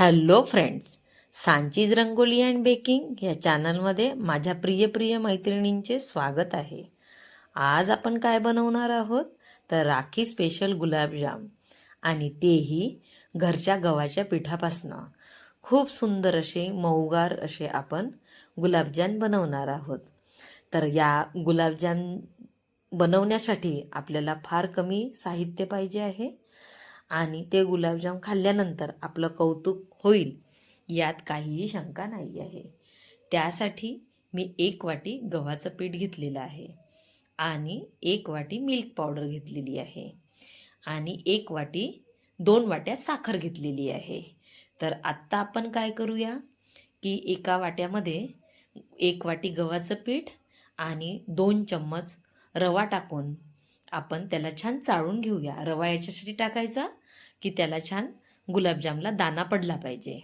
Hello friends Sanchi's rangoli and baking या चॅनलमध्ये माझ्या प्रिय प्रिय मैत्रिणींचे स्वागत आहे. आज आपण काय बनवणार आहोत? तर राखी स्पेशल गुलाबजाम आणि तेही घरच्या गव्हाच्या पिठापासनं. खूप सुंदर असे मऊगार असे आपण गुलाबजाम बनवणार आहोत. तर या गुलाबजाम बनवण्यासाठी आपल्याला फार कमी साहित्य पाहिजे आहे. आणि ते गुलाबजाम खाल्ल्यानंतर आपलं कौतुक होईल यात काहीही शंका नाही आहे. त्यासाठी मी एक वाटी गव्हाचं पीठ घेतलेलं आहे आणि एक वाटी मिल्क पावडर घेतलेली आहे आणि एक वाटी दोन वाट्या साखर घेतलेली आहे. तर आत्ता आपण काय करूया की एका वाट्यामध्ये एक वाटी गव्हाचं पीठ आणि दोन चम्मच रवा टाकून आपण त्याला छान चाळून घेऊया. रवा याच्यासाठी टाकायचा की त्याला छान गुलाबजामला दाना पडला पाहिजे.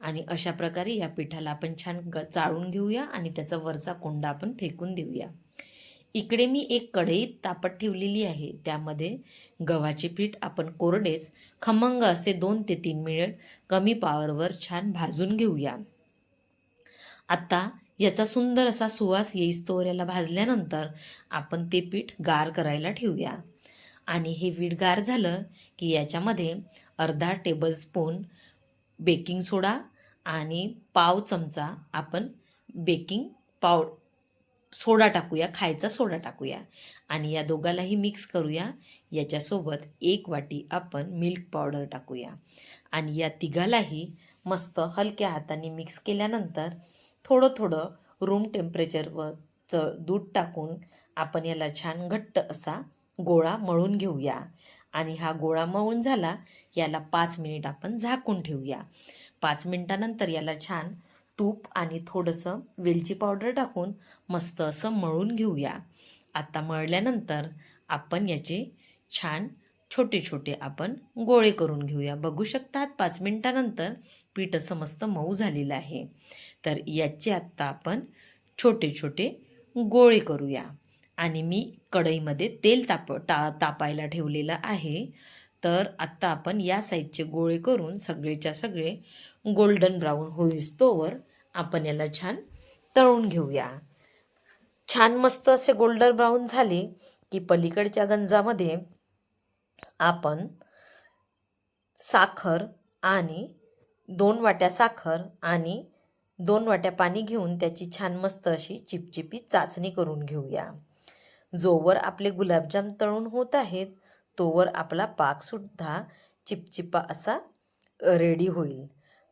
आणि अशा प्रकारे या पिठाला आपण छान ग चाळून घेऊया आणि त्याचा वरचा कोंडा आपण फेकून देऊया. इकडे मी एक कढईत तापत ठेवलेली आहे. त्यामध्ये गव्हाचे पीठ आपण कोरडेच खमंग असे दोन ते तीन मिनिट कमी पावरवर छान भाजून घेऊया. आत्ता याचा सुंदर असा सुवास येईस याला भाजल्यानंतर आपण ते पीठ गार करायला ठेवूया. आणि हे पीठ गार झालं की याच्यामध्ये अर्धा टेबलस्पून बेकिंग सोडा आणि पाव चमचा आपण बेकिंग पाव सोडा टाकूया खायचा सोडा टाकूया. आणि या दोघालाही मिक्स करूया. याच्यासोबत एक वाटी आपण मिल्क पावडर टाकूया. आणि या तिघालाही मस्त हलक्या हाताने मिक्स केल्यानंतर थोडं थोडं रूम टेम्परेचरवरचं दूध टाकून आपण याला छान घट्ट असा गोळा मळून घेऊया. आणि हा गोळा मळून झाला याला पाच मिनिट आपण झाकून ठेवूया. पाच मिनिटानंतर याला छान तूप आणि थोडंसं वेलची पावडर टाकून मस्त असं मळून घेऊया. आता मळल्यानंतर आपण याचे छान छोटे छोटे आपण गोळे करून घेऊया. बघू शकतात पाच मिनिटानंतर पीठ असं मस्त मऊ झालेलं आहे. तर याचे आत्ता आपण छोटे छोटे गोळे करूया. आणि मी कढईमध्ये तेल ताप टा तापायला ठेवलेलं आहे. तर आत्ता आपण या साईजचे गोळे करून सगळेच्या सगळे गोल्डन ब्राऊन होईस्तोवर आपण याला छान तळून घेऊया. छान मस्त असे गोल्डन ब्राऊन झाले की पलीकडच्या गंजामध्ये आपण साखर आणि दोन वाट्या साखर आणि दोन वाट्या पाणी घेऊन त्याची छान मस्त अशी चिपचिपी चाचणी करून घेऊया. जोवर आपले गुलाबजाम तळून होत आहेत तोवर आपला पाकसुद्धा चिपचिपा असा रेडी होईल.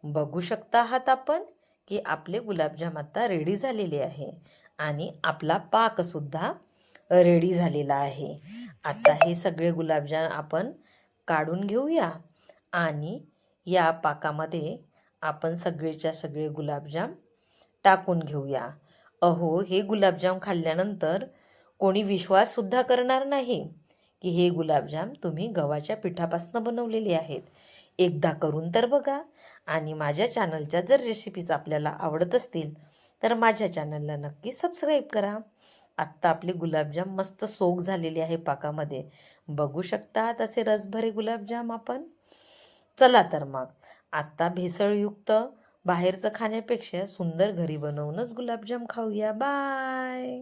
बघू शकता आहात आपण की आपले गुलाबजाम आता रेडी झालेले आहे आणि आपला पाकसुद्धा रेडी झालेला आहे. आता हे सगळे गुलाबजाम आपण काढून घेऊया आणि या पाकामध्ये आपण सगळेच्या सगळे गुलाबजाम टाकून घेऊया. अहो हे गुलाबजाम खाल्ल्यानंतर कोणी विश्वाससुद्धा करणार नाही की हे गुलाबजाम तुम्ही गव्हाच्या पिठापासून बनवलेले आहेत. एकदा करून तर बघा. आणि माझ्या चॅनलच्या जर रेसिपीज आपल्याला आवडत असतील तर माझ्या चॅनलला नक्की सबस्क्राईब करा. आत्ता आपले गुलाबजाम मस्त सोग झालेले आहे पाकामध्ये. बघू शकतात असे रसभरे गुलाबजाम आपण. चला तर मग. आत्ता भेसळयुक्त बाहेरचं खाण्यापेक्षा सुंदर घरी बनवूनच गुलाबजाम खाऊया. बाय